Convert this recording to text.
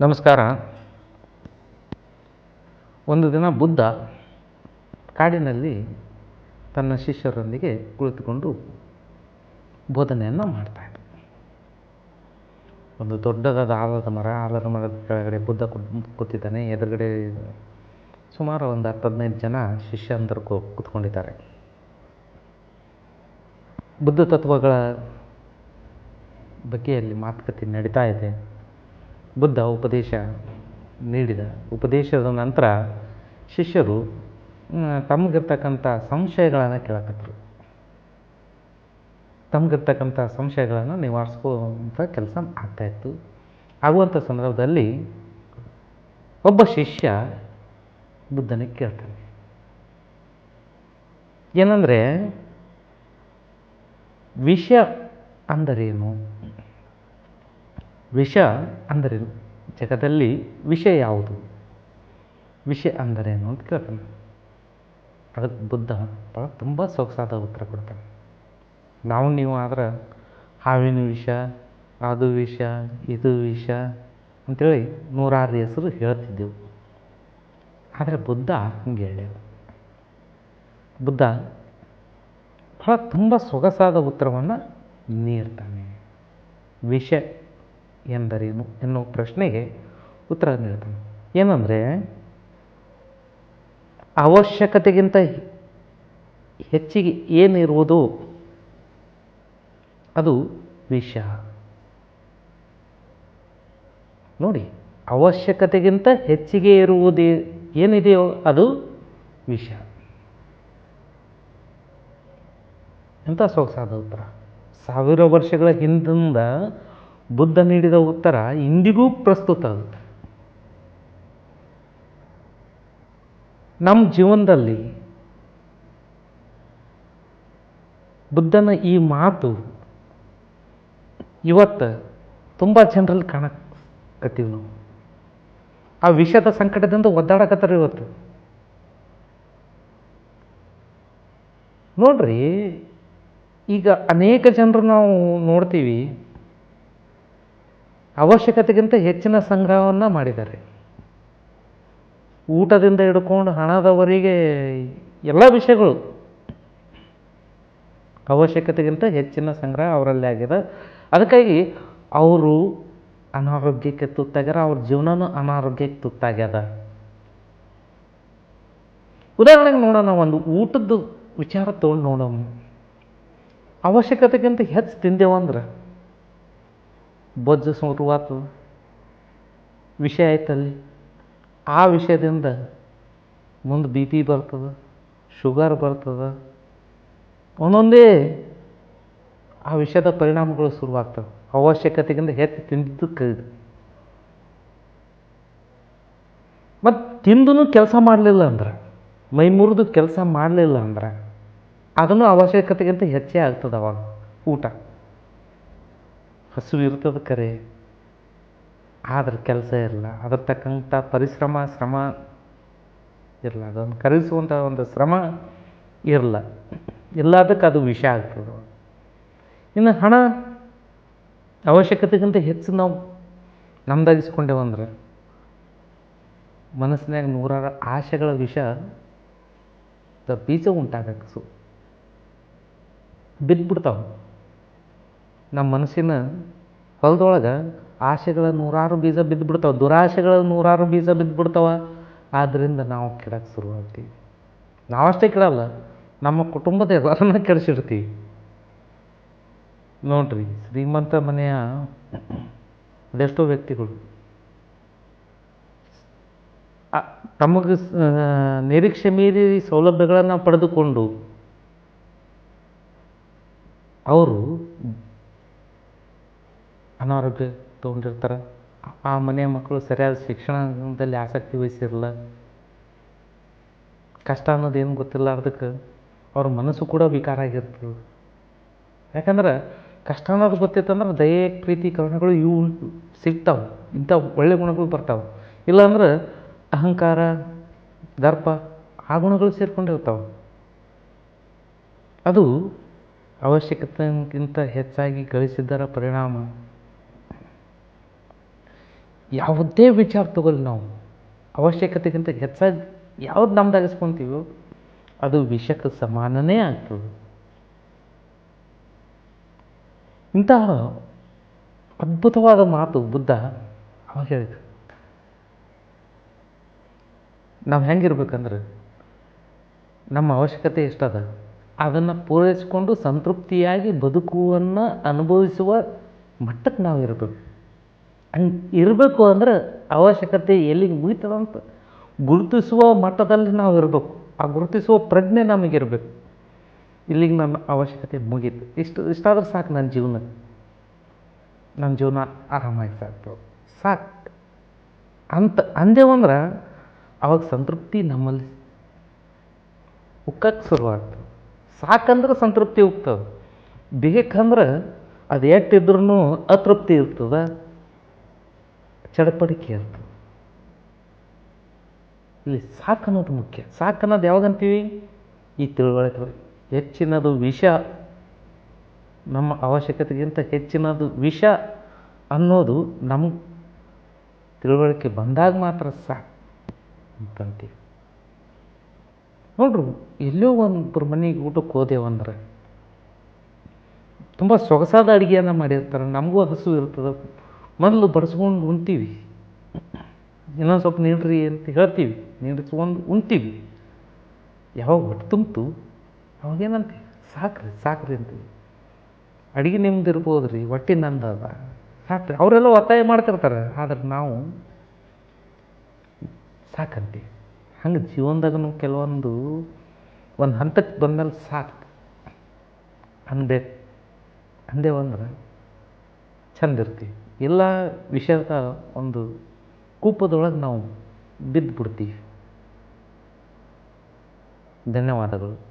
ನಮಸ್ಕಾರ. ಒಂದು ದಿನ ಬುದ್ಧ ಕಾಡಿನಲ್ಲಿ ತನ್ನ ಶಿಷ್ಯರೊಂದಿಗೆ ಕುಳಿತುಕೊಂಡು ಬೋಧನೆಯನ್ನು ಮಾಡ್ತಾಯಿದ್ದ ಒಂದು ದೊಡ್ಡದಾದ ಆಲದ ಮರ, ಆಲದ ಮರದ ಕೆಳಗಡೆ ಬುದ್ಧ ಕೂತ್- ಕೂತಿದ್ದಾನೆ. ಎದುರುಗಡೆ ಸುಮಾರು ಒಂದು ಹತ್ತು ಹದಿನೈದು ಜನ ಶಿಷ್ಯಂದರು ಕೂತ್ಕೊಂಡಿದ್ದಾರೆ. ಬುದ್ಧ ತತ್ವಗಳ ಬಗ್ಗೆ ಅಲ್ಲಿ ಮಾತುಕತೆ ನಡೀತಾ ಇದೆ. ಬುದ್ಧ ಉಪದೇಶ ನೀಡಿದ. ಉಪದೇಶದ ನಂತರ ಶಿಷ್ಯರು ತಮಗಿರ್ತಕ್ಕಂಥ ಸಂಶಯಗಳನ್ನು ಕೇಳಕತ್ತರು ತಮಗಿರ್ತಕ್ಕಂಥ ಸಂಶಯಗಳನ್ನು ನಿವಾರಿಸ್ಕೋಂಥ ಕೆಲಸ ಆಗ್ತಾಯಿತ್ತು ಆಗುವಂಥ ಸಂದರ್ಭದಲ್ಲಿ ಒಬ್ಬ ಶಿಷ್ಯ ಬುದ್ಧನಿಗೆ ಕೇಳ್ತಾನೆ. ಏನಂದರೆ ವಿಷ ಅಂದರೇನು? ವಿಷ ಅಂದರೇನು ಜಗದಲ್ಲಿ ವಿಷ ಯಾವುದು? ವಿಷ ಅಂದರೇನು ಅಂತ ಕೇಳ್ತಾನೆ. ಅದಕ್ಕೆ ಬುದ್ಧ ಭಾಳ ತುಂಬ ಸೊಗಸಾದ ಉತ್ತರ ಕೊಡ್ತಾನೆ. ನಾವು ನೀವು ಆದ್ರೆ ಹಾವಿನ ವಿಷ, ಅದು ವಿಷ, ಇದು ವಿಷ ಅಂತೇಳಿ ನೂರಾರು ಹೆಸರು ಹೇಳ್ತಿದ್ದೆವು. ಆದರೆ ಬುದ್ಧ ಹಂಗೆ ಹೇಳಿಲ್ಲ ಬುದ್ಧ ಭಾಳ ತುಂಬ ಸೊಗಸಾದ ಉತ್ತರವನ್ನು ನೀಡ್ತಾನೆ. ವಿಷ ಎಂದರೇನು ಎನ್ನುವ ಪ್ರಶ್ನೆಗೆ ಉತ್ತರ ನೀಡ್ತಾನೆ. ಏನಂದರೆ, ಅವಶ್ಯಕತೆಗಿಂತ ಹೆಚ್ಚಿಗೆ ಏನಿರುವುದು? ಅದು ವಿಷ ನೋಡಿ, ಅವಶ್ಯಕತೆಗಿಂತ ಹೆಚ್ಚಿಗೆ ಇರುವುದೇ ಏನಿದೆಯೋ ಅದು ವಿಷ ಎಂಥ ಸೊಗಸಾದ ಉತ್ತರ? ಸಾವಿರ ವರ್ಷಗಳ ಹಿಂದಿಂದ ಬುದ್ಧ ನೀಡಿದ ಉತ್ತರ ಇಂದಿಗೂ ಪ್ರಸ್ತುತ ನಮ್ಮ ಜೀವನದಲ್ಲಿ ಬುದ್ಧನ ಈ ಮಾತು ಇವತ್ತು ತುಂಬ ಜನರಲ್ಲಿ ಕಾಣಕತ್ತೀವಿ ನಾವು. ಆ ವಿಷದ ಸಂಕಟದಿಂದ ಒದ್ದಾಡಕತ್ತಾರ ಇವತ್ತು. ನೋಡ್ರಿ, ಈಗ ಅನೇಕ ಜನರು ನಾವು ನೋಡ್ತೀವಿ ಅವಶ್ಯಕತೆಗಿಂತ ಹೆಚ್ಚಿನ ಸಂಗ್ರಹವನ್ನು ಮಾಡಿದ್ದಾರೆ. ಊಟದಿಂದ ಹಿಡ್ಕೊಂಡು ಹಣದವರೆಗೆ ಎಲ್ಲ ವಿಷಯಗಳು ಅವಶ್ಯಕತೆಗಿಂತ ಹೆಚ್ಚಿನ ಸಂಗ್ರಹ ಅವರಲ್ಲಿ ಆಗಿದೆ. ಅದಕ್ಕಾಗಿ ಅವರು ಅನಾರೋಗ್ಯಕ್ಕೆ ತುತ್ತಾಗ್ಯಾರ, ಅವ್ರ ಜೀವನನೂ ಅನಾರೋಗ್ಯಕ್ಕೆ ತುತ್ತಾಗ್ಯದ. ಉದಾಹರಣೆಗೆ ನೋಡೋಣ, ಒಂದು ಊಟದ್ದು ವಿಚಾರ ತೊಗೊಂಡು ನೋಡೋಣ. ಅವಶ್ಯಕತೆಗಿಂತ ಹೆಚ್ಚು ತಿಂದೇವಂದ್ರೆ ಬೊಜ್ಜು ಶುರುವಾತು ವಿಷಯ ಆಯ್ತಲ್ಲಿ. ಆ ವಿಷಯದಿಂದ ಮುಂದೆ ಬಿ ಪಿ ಬರ್ತದೆ, ಶುಗರ್ ಬರ್ತದೆ, ಒಂದೊಂದೇ ಆ ವಿಷಯದ ಪರಿಣಾಮಗಳು ಶುರುವಾಗ್ತವೆ. ಅವಶ್ಯಕತೆಗಿಂತ ಹೆಚ್ಚು ತಿಂದಿದ್ದಕ್ಕೆ ಮತ್ತು ತಿಂದೂ ಕೆಲಸ ಮಾಡಲಿಲ್ಲ ಅಂದ್ರೆ, ಮೈ ಮುರಿದು ಕೆಲಸ ಮಾಡಲಿಲ್ಲ ಅಂದ್ರೆ, ಅದನ್ನು ಅವಶ್ಯಕತೆಗಿಂತ ಹೆಚ್ಚೇ ಆಗ್ತದೆ ಅವಾಗ ಊಟ. ಹಸು ಇರ್ತದೆ ಕರೆ. ಆದ್ರೆ ಕೆಲಸ ಇರಲ್ಲ ಅದ್ರ ತಕ್ಕಂಥ ಪರಿಶ್ರಮ, ಶ್ರಮ ಇರಲ್ಲ ಅದನ್ನು ಕರೆಸುವಂಥ ಒಂದು ಶ್ರಮ ಇರಲ್ಲ ಎಲ್ಲದಕ್ಕೆ ಅದು ವಿಷ ಆಗ್ತದೆ. ಇನ್ನು ಹಣ ಅವಶ್ಯಕತೆಗಿಂತ ಹೆಚ್ಚು ನಾವು ನಮ್ದಾಗಿಸ್ಕೊಂಡೇವಂದ್ರೆ ಮನಸ್ಸಿನಾಗ ನೂರಾರು ಆಶೆಗಳ ವಿಷ ಬೀಜ ಉಂಟಾಗಕ್ಕೆ ಬಿದ್ದುಬಿಡ್ತಾವೆ ನಮ್ಮ ಮನಸ್ಸಿನ ಹೊಲದೊಳಗೆ ಆಸೆಗಳ ನೂರಾರು ಬೀಜ ಬಿದ್ದುಬಿಡ್ತಾವೆ ದುರಾಸೆಗಳ ನೂರಾರು ಬೀಜ ಬಿದ್ದುಬಿಡ್ತಾವೆ ಆದ್ದರಿಂದ ನಾವು ಕೆಡಕ್ಕೆ ಶುರುವಾಗ್ತೀವಿ ನಾವಷ್ಟೇ ಕೆಡಲ್ಲ, ನಮ್ಮ ಕುಟುಂಬದ ಎಲ್ಲರನ್ನ ಕೆಡಿಸಿರ್ತೀವಿ ನೋಡ್ರಿ, ಶ್ರೀಮಂತ ಮನೆಯ ಅದೆಷ್ಟೋ ವ್ಯಕ್ತಿಗಳು. ತಮಗೆ ನಿರೀಕ್ಷೆ ಮೀರಿ ಸೌಲಭ್ಯಗಳನ್ನು ಪಡೆದುಕೊಂಡು, ಅವರು ಅನಾರೋಗ್ಯ ತೊಗೊಂಡಿರ್ತಾರೆ. ಆ ಮನೆಯ ಮಕ್ಕಳು ಸರಿಯಾದ ಶಿಕ್ಷಣದಲ್ಲಿ ಆಸಕ್ತಿ ವಹಿಸಿರಲ್ಲ ಕಷ್ಟ ಅನ್ನೋದು ಏನು ಗೊತ್ತಿಲ್ಲ, ಅದಕ್ಕೆ ಅವ್ರ ಮನಸ್ಸು ಕೂಡ ವಿಕಾರ ಆಗಿರ್ತದೆ. ಯಾಕಂದ್ರೆ ಕಷ್ಟ ಅನ್ನೋದು ಗೊತ್ತಿತ್ತಂದ್ರೆ ದಯೆ, ಪ್ರೀತಿ, ಕರುಣಗಳು ಇವು ಸಿಗ್ತಾವೆ. ಇಂಥ ಒಳ್ಳೆ ಗುಣಗಳು ಬರ್ತಾವೆ. ಇಲ್ಲಾಂದ್ರೆ ಅಹಂಕಾರ, ದರ್ಪ ಆ ಗುಣಗಳು ಸೇರಿಕೊಂಡಿರ್ತಾವೆ. ಅದು ಅವಶ್ಯಕತೆಗಿಂತ ಹೆಚ್ಚಾಗಿ ಗಳಿಸಿದ್ದರ ಪರಿಣಾಮ. ಯಾವುದೇ ವಿಚಾರ ತಗೊಳ್ಳಿ ನಾವು. ಅವಶ್ಯಕತೆಗಿಂತ ಹೆಚ್ಚಾಗಿ ಯಾವ್ದು ನಮ್ದಾಗಿಸ್ಕೊಂತೀವೋ ಅದು ವಿಷಕ್ಕೆ ಸಮಾನನೇ ಆಗ್ತದೆ. ಇಂತಹ ಅದ್ಭುತವಾದ ಮಾತು ಬುದ್ಧ ಅವಾಗ ಹೇಳಿದ್ರು. ನಾವು ಹೆಂಗಿರ್ಬೇಕಂದ್ರೆ ನಮ್ಮ ಅವಶ್ಯಕತೆ ಎಷ್ಟದ? ಅದನ್ನು ಪೂರೈಸಿಕೊಂಡು ಸಂತೃಪ್ತಿಯಾಗಿ ಬದುಕುವನ್ನು ಅನುಭವಿಸುವ ಮಟ್ಟಕ್ಕೆ ನಾವು ಇರಬೇಕು. ಹಂಗೆ ಇರಬೇಕು ಅಂದ್ರೆ ಅವಶ್ಯಕತೆ ಎಲ್ಲಿಗೆ ಮುಗಿತದೆ ಅಂತ ಗುರುತಿಸುವ ಮಟ್ಟದಲ್ಲಿ ನಾವು ಇರಬೇಕು. ಆ ಗುರುತಿಸುವ ಪ್ರಜ್ಞೆ ನಮಗಿರಬೇಕು. ಇಲ್ಲಿಗೆ ನನ್ನ ಅವಶ್ಯಕತೆ ಮುಗೀತು. ಇಷ್ಟು, ಇಷ್ಟಾದ್ರೆ ಸಾಕು ನನ್ನ ಜೀವನಕ್ಕೆ ನನ್ನ ಜೀವನ ಆರಾಮಾಗಿ ಸಾಕು. ಸಾಕು. ಅಂತ ಅಂದೇವಂದ್ರೆ ಅವಾಗ ಸಂತೃಪ್ತಿ ನಮ್ಮಲ್ಲಿ ಉಕ್ಕಕ್ಕೆ ಶುರುವಾಗ್ತದೆ. ಸಾಕಂದ್ರೆ ಸಂತೃಪ್ತಿ ಉಕ್ತದೆ. ಬೇಕಂದ್ರೆ ಅದು ಎಷ್ಟಿದ್ರೂ ಅತೃಪ್ತಿ ಇರ್ತದೆ. ಚಡಪಡಿಕೆ ಅಂತ. ಇಲ್ಲಿ ಸಾಕು ಅನ್ನೋದು ಮುಖ್ಯ. ಸಾಕು ಅನ್ನೋದು ಯಾವಾಗಂತೀವಿ ಈ ತಿಳುವಳಿಕೆ ಹೆಚ್ಚಿನದು ವಿಷ. ನಮ್ಮ ಅವಶ್ಯಕತೆಗಿಂತ ಹೆಚ್ಚಿನದು ವಿಷ ಅನ್ನೋದು ನಮ್ಮ ತಿಳುವಳಿಕೆ ಬಂದಾಗ ಮಾತ್ರ ಸಾಕು ಅಂತಂತೀವಿ ನೋಡ್ರಿ, ಎಲ್ಲೋ ಒಂದು ಮನೆಗೆ ಊಟಕ್ಕೆ ಹೋದೆವಂದ್ರೆ ತುಂಬ ಸೊಗಸಾದ ಅಡುಗೆಯನ್ನು ಮಾಡಿರ್ತಾರೆ. ನಮಗೂ ಹಸು ಇರ್ತದೆ. ಮೊದಲು ಬಡಿಸ್ಕೊಂಡು ಉಣ್ತೀವಿ. ಇನ್ನೊಂದು ಸ್ವಲ್ಪ ನೀಡ್ರಿ ಅಂತ ಹೇಳ್ತೀವಿ. ನೀಡಿಸ್ಕೊಂಡು ಉಣ್ತೀವಿ. ಯಾವಾಗ ಹೊಟ್ಟೆ ತುಂಬಿತು ಅವಾಗೇನಂತೀವಿ ಸಾಕ್ರಿ ಸಾಕ್ರಿ ಅಂತೀವಿ. ಅಡುಗೆ ನಿಮ್ದು ಇರ್ಬೋದು ರೀ ಹೊಟ್ಟೆ ನಂದು ಸಾಕ್ರಿ. ಅವರೆಲ್ಲ ಒತ್ತಾಯ ಮಾಡ್ತಿರ್ತಾರೆ. ಆದ್ರೆ ನಾವು ಸಾಕಂತೀವಿ. ಹಂಗೆ ಜೀವನದಾಗೂ ಕೆಲವೊಂದು, ಒಂದು ಹಂತಕ್ಕೆ ಬಂದಮೇಲೆ ಸಾಕು. ಅನ್ಬೇಕು ಅಂದೇವಂದ್ರೆ ಚಂದ ಇರ್ತೀವಿ. ಇಲ್ಲ ವಿಷಯದ ಒಂದು ಕೂಪದೊಳಗೆ ನಾವು ಬಿದ್ದುಬಿಡ್ತೀವಿ ಧನ್ಯವಾದಗಳು.